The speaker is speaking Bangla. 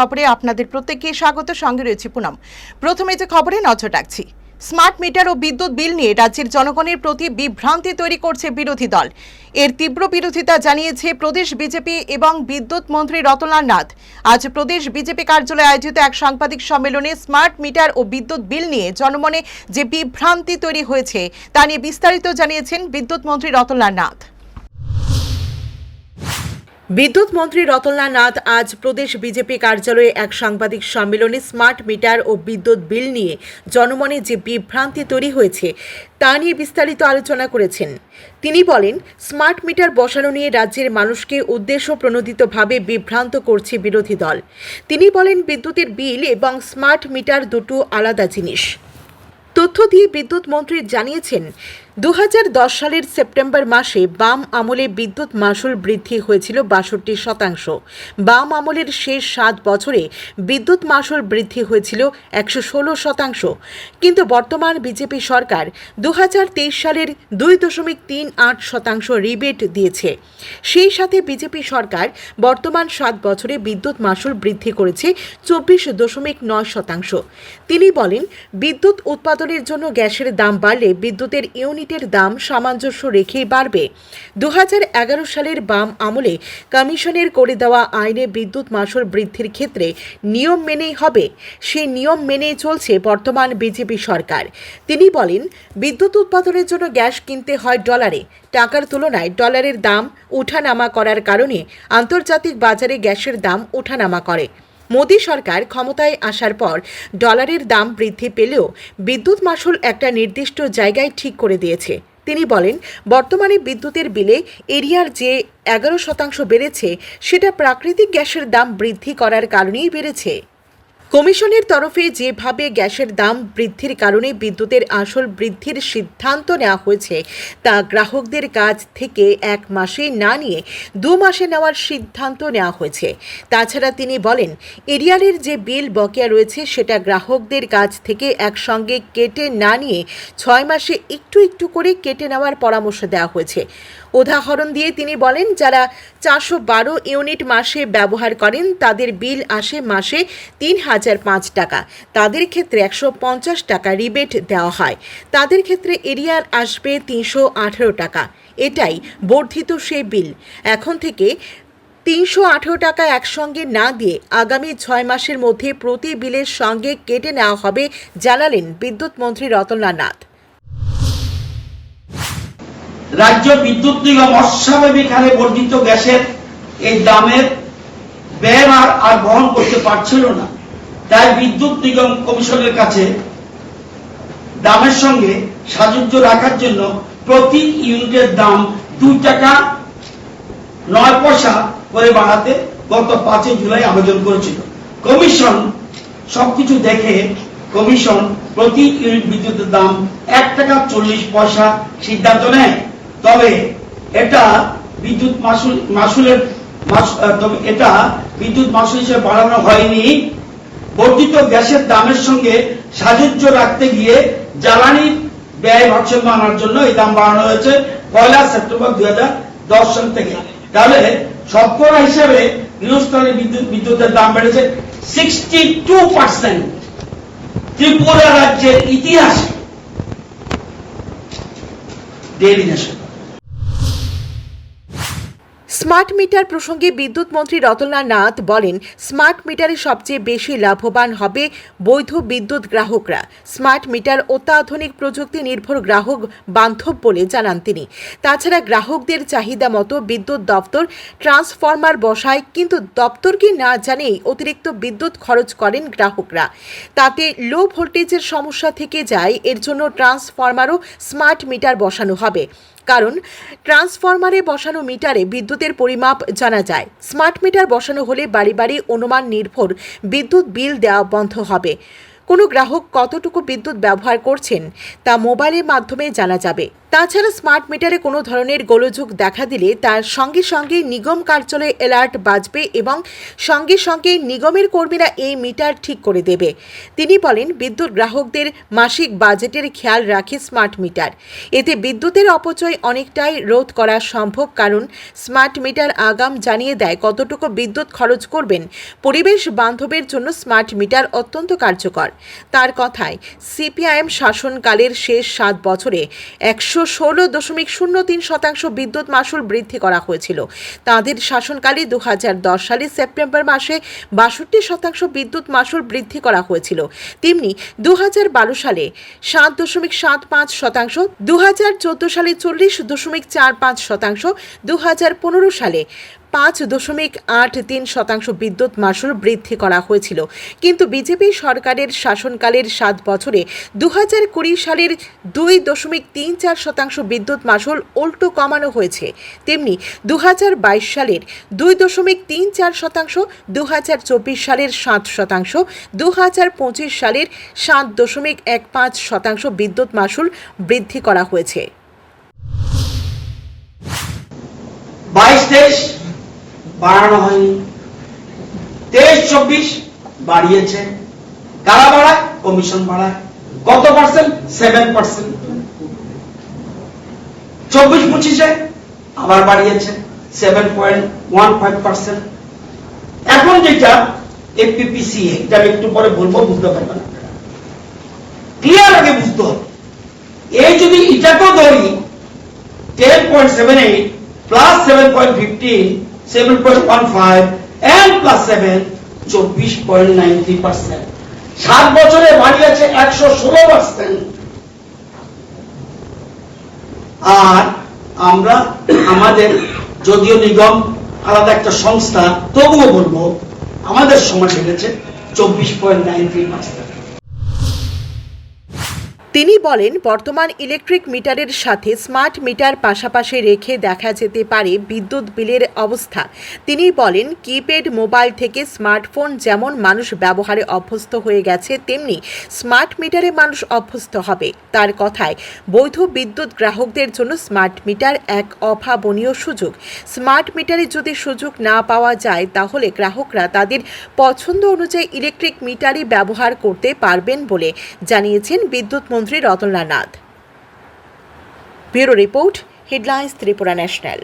খবরে আপনাদের প্রত্যেককে স্বাগত। সঙ্গে রয়েছে পুনম। প্রথমে যে খবরে নজর রাখছি। স্মার্ট মিটার ও বিদ্যুৎ বিল নিয়ে রাজ্যের জনগণের প্রতি বিভ্রান্তি তৈরি করছে বিরোধী দল। এর তীব্র বিরোধিতা জানিয়েছে প্রদেশ বিজেপি এবং বিদ্যুৎ মন্ত্রী রতনলাল নাথ। আজ প্রদেশ বিজেপি কার্যালয়ে আয়োজিত এক সাংবাদিক সম্মেলনে স্মার্ট মিটার ও বিদ্যুৎ বিল নিয়ে জনমনে যে বিভ্রান্তি তৈরি হয়েছে, তা নিয়ে বিস্তারিত জানিয়েছেন বিদ্যুৎ মন্ত্রী রতনলাল নাথ। বিদ্যুৎ মন্ত্রী রতনলাল নাথ আজ প্রদেশ বিজেপি কার্যালয়ে এক সাংবাদিক সম্মেলনে স্মার্ট মিটার ও বিদ্যুৎ বিল নিয়ে জনমনে যে বিভ্রান্তি তৈরি হয়েছে, তা নিয়ে বিস্তারিত আলোচনা করেছেন। তিনি বলেন, স্মার্ট মিটার বসানো নিয়ে রাজ্যের মানুষকে উদ্দেশ্য প্রণোদিতভাবে বিভ্রান্ত করছে বিরোধী দল। তিনি বলেন, বিদ্যুতের বিল এবং স্মার্ট মিটার দুটো আলাদা জিনিস। তথ্য দিয়ে বিদ্যুৎ মন্ত্রী জানিয়েছেন দু হাজার দশ সালের সেপ্টেম্বর মাসে বাম আমলে বিদ্যুৎ মাসুল বৃদ্ধি হয়েছিল বাষট্টি শতাংশ। বাম আমলের শেষ সাত বছরে বিদ্যুৎ মাসুল বৃদ্ধি হয়েছিল একশো ষোলো শতাংশ। কিন্তু বর্তমান বিজেপি সরকার দু হাজার তেইশ সালের দুই দশমিক তিন আট শতাংশ রিবেট দিয়েছে। সেই সাথে বিজেপি সরকার বর্তমান সাত বছরে বিদ্যুৎ মাসুল বৃদ্ধি করেছে চব্বিশ দশমিক নয় শতাংশ। তিনি বলেন, বিদ্যুৎ উৎপাদনের জন্য গ্যাসের দাম বাড়লে বিদ্যুতের ইউনিটের দাম সামঞ্জস্য রেখেই বাড়বে। দু হাজার এগারো সালের বাম আমলে কমিশনের করে দেওয়া আইনে বিদ্যুৎ মাসুল বৃদ্ধির ক্ষেত্রে নিয়ম মেনেই হবে। সেই নিয়ম মেনেই চলছে বর্তমান বিজেপি সরকার। তিনি বলেন, বিদ্যুৎ উৎপাদনের জন্য গ্যাস কিনতে হয় ডলারে। টাকার তুলনায় ডলারের দাম ওঠানামা করার কারণে আন্তর্জাতিক বাজারে গ্যাসের দাম ওঠানামা করে। মোদী সরকার ক্ষমতায় আসার পর ডলারের দাম বৃদ্ধি পেলেও বিদ্যুৎ মাসুল একটা নির্দিষ্ট জায়গায় ঠিক করে দিয়েছে। তিনি বলেন, বর্তমানে বিদ্যুতের বিলে এরিয়ার যে এগারো শতাংশ বেড়েছে, সেটা প্রাকৃতিক গ্যাসের দাম বৃদ্ধি করার কারণেই বেড়েছে। কমিশনের তরফে যেভাবে গ্যাসের দাম বৃদ্ধির কারণে বিদ্যুতের আসল বৃদ্ধির সিদ্ধান্ত নেওয়া হয়েছে, তা গ্রাহকদের কাছ থেকে এক মাসে না নিয়ে দু মাসে নেওয়ার সিদ্ধান্ত নেওয়া হয়েছে। তাছাড়া তিনি বলেন, এরিয়ালের যে বিল বকেয়া রয়েছে, সেটা গ্রাহকদের কাছ থেকে একসঙ্গে কেটে না নিয়ে ছয় মাসে একটু একটু করে কেটে নেওয়ার পরামর্শ দেওয়া হয়েছে। উদাহরণ দিয়ে তিনি বলেন, যারা চারশো বারো ইউনিট মাসে ব্যবহার করেন, তাদের বিল আসে মাসে তিন হাজার পাঁচ টাকা। তাদের ক্ষেত্রে একশো পঞ্চাশ টাকা রিবেট দেওয়া হয়। তাদের ক্ষেত্রে এরিয়ার আসবে তিনশো আঠেরো টাকা। এটাই বর্ধিত সেই বিল। এখন থেকে তিনশো আঠেরো টাকা একসঙ্গে না দিয়ে আগামী ছয় মাসের মধ্যে প্রতি বিলের সঙ্গে কেটে নেওয়া হবে, জানালেন বিদ্যুৎ মন্ত্রী রতনলাল নাথ রাজ্য বিদ্যুৎ নিগম অস্বাভাবিক হারে বর্ধিত গ্যাসের এই দামের ব্যয় আর বহন করতে পারছিল না। তাই বিদ্যুৎ নিগম কমিশনের কাছে দামের সঙ্গে সাযুজ্য রাখার জন্য প্রতি ইউনিটের দাম দুই টাকা নয় পয়সা করে বাড়াতে গত পাঁচই জুলাই আবেদন করেছিল। কমিশন সবকিছু দেখে কমিশন প্রতি ইউনিট বিদ্যুতের দাম এক টাকা চল্লিশ পয়সা সিদ্ধান্ত নেয়। তবে এটা বিদ্যুৎ মাসুল মাসুলের এটা বিদ্যুৎ মাসুল হিসেবে বাড়ানো হয়নি। বর্ধিত গ্যাসের দামের সঙ্গে সাযুজ্য রাখতে গিয়ে জ্বালানি ব্যয় ভারসাম্য আনার জন্য এই দাম বাড়ানো হয়েছে পয়লা সেপ্টেম্বর দুই সাল থেকে। তাহলে শতকরা হিসেবে গৃহস্থলী বিদ্যুৎ বিদ্যুতের দাম বেড়েছে সিক্সটি টু পার্সেন্ট ত্রিপুরা রাজ্যের ইতিহাসে। ডেলি নেশন স্মার্ট মিটার প্রসঙ্গে বিদ্যুৎ মন্ত্রী রতনলাল নাথ বলেন, স্মার্ট মিটারে সবচেয়ে বেশি লাভবান হবে বৈধ বিদ্যুৎ গ্রাহকরা। স্মার্ট মিটার অত্যাধুনিক প্রযুক্তি নির্ভর গ্রাহক বান্ধব বলে জানান তিনি। তাছাড়া গ্রাহকদের চাহিদা মতো বিদ্যুৎ দপ্তর ট্রান্সফরমার বসায়, কিন্তু দপ্তর কি না জানেই অতিরিক্ত বিদ্যুৎ খরচ করেন গ্রাহকরা। তাতে লো ভোল্টেজের সমস্যা থেকে যায়, এর জন্য ট্রান্সফরমারও স্মার্ট মিটার বসানো হবে। কারণ ট্রান্সফরমারে বসানো মিটারে বিদ্যুতের পরিমাপ জানা যায়। স্মার্ট মিটার বসানো হলে বাড়ি বাড়ি অনুমান নির্ভর বিদ্যুৎ বিল দেওয়া বন্ধ হবে। কোনো গ্রাহক কতটুকু বিদ্যুৎ ব্যবহার করছেন তা মোবাইলের মাধ্যমে জানা যাবে। তাছাড়া স্মার্ট মিটারে কোনো ধরনের গোলযোগ দেখা দিলে তার সঙ্গে সঙ্গে নিগম কার্যালয়ে অ্যালার্ট বাজবে এবং সঙ্গে সঙ্গে নিগমের কর্মীরা এই মিটার ঠিক করে দেবে। তিনি বলেন, বিদ্যুৎ গ্রাহকদের মাসিক বাজেটের খেয়াল রাখে স্মার্ট মিটার। এতে বিদ্যুতের অপচয় অনেকটাই রোধ করা সম্ভব কারণ স্মার্ট মিটার আগাম জানিয়ে দেয় কতটুকু বিদ্যুৎ খরচ করবেন। পরিবেশ বান্ধবের জন্য স্মার্ট মিটার অত্যন্ত কার্যকর। তার কথায় সিপিআইএম শাসনকালের শেষ সাত বছরে একশো ষোলো দশমিক শূন্য তিন শতাংশ বিদ্যুৎ মাসুল বৃদ্ধি করা হয়েছিল। তাদের শাসনকালে দু হাজার দশ সালের সেপ্টেম্বর মাসে বাষট্টি শতাংশ বিদ্যুৎ মাসুল বৃদ্ধি করা হয়েছিল। তেমনি দু হাজার বারো সালে সাত দশমিক সাত পাঁচ শতাংশ দু হাজার চোদ্দ সালে চল্লিশ দশমিক চার পাঁচ শতাংশ দু হাজার পনেরো সালে পাঁচ দশমিক আট তিন শতাংশ বিদ্যুৎ মাসুল বৃদ্ধি করা হয়েছিল। কিন্তু বিজেপি সরকারের শাসনকালের সাত বছরে দু হাজার কুড়ি সালের দুই দশমিক তিন চার শতাংশ বিদ্যুৎ মাসুল উল্টো কমানো হয়েছে। তেমনি দু হাজার বাইশ সালের দুই দশমিক তিন চার শতাংশ দু চব্বিশ সালের সাত শতাংশ দু হাজার পঁচিশ সালের সাত দশমিক এক পাঁচ শতাংশ বিদ্যুৎ মাসুল বৃদ্ধি করা হয়েছে। বাড়ানো হয়নি। তেইশ, চব্বিশ বাড়িয়েছে। কারা বাড়ায়? কমিশন বাড়ায়। কত পার্সেন্ট সেভেন পার্সেন্ট চব্বিশ পঁচিশে আবার বাড়িয়েছে। Seven point one five percent এখন যেটা এপিপিসি এটা আমি একটু পরে বলব, বুঝতে পারবেন ক্লিয়ার আগে বুঝতে হবে। এই যদি এটাকেও ধরি 10.78 plus 7.15, 7.15 and plus 7, 24.90 পার্সেন্ট সাত বছরে বাড়িয়েছে একশো ষোলো পার্সেন্ট আর আমরা আমাদের যদিও নিগম আলাদা একটা সংস্থা তবুও বলব আমাদের সময় বেড়েছে চব্বিশ পয়েন্ট নাইন থ্রি পার্সেন্ট তিনি বলেন, বর্তমান ইলেকট্রিক মিটারের সাথে স্মার্ট মিটার পাশাপাশি রেখে দেখা যেতে পারে বিদ্যুৎ বিলের অবস্থা। তিনি বলেন, কিপ্যাড মোবাইল থেকে স্মার্টফোন যেমন মানুষ ব্যবহারে অভ্যস্ত হয়ে গেছে, তেমনি স্মার্ট মিটারে মানুষ অভ্যস্ত হবে। তার কথায়, বৈধ বিদ্যুৎ গ্রাহকদের জন্য স্মার্ট মিটার এক অভাবনীয় সুযোগ। স্মার্ট মিটারে যদি সুযোগ না পাওয়া যায়, তাহলে গ্রাহকরা তাদের পছন্দ অনুযায়ী ইলেকট্রিক মিটারই ব্যবহার করতে পারবেন বলে জানিয়েছেন বিদ্যুৎ মন্ত্রী Ratanlal Nath. Bureau report headlines Tripura national.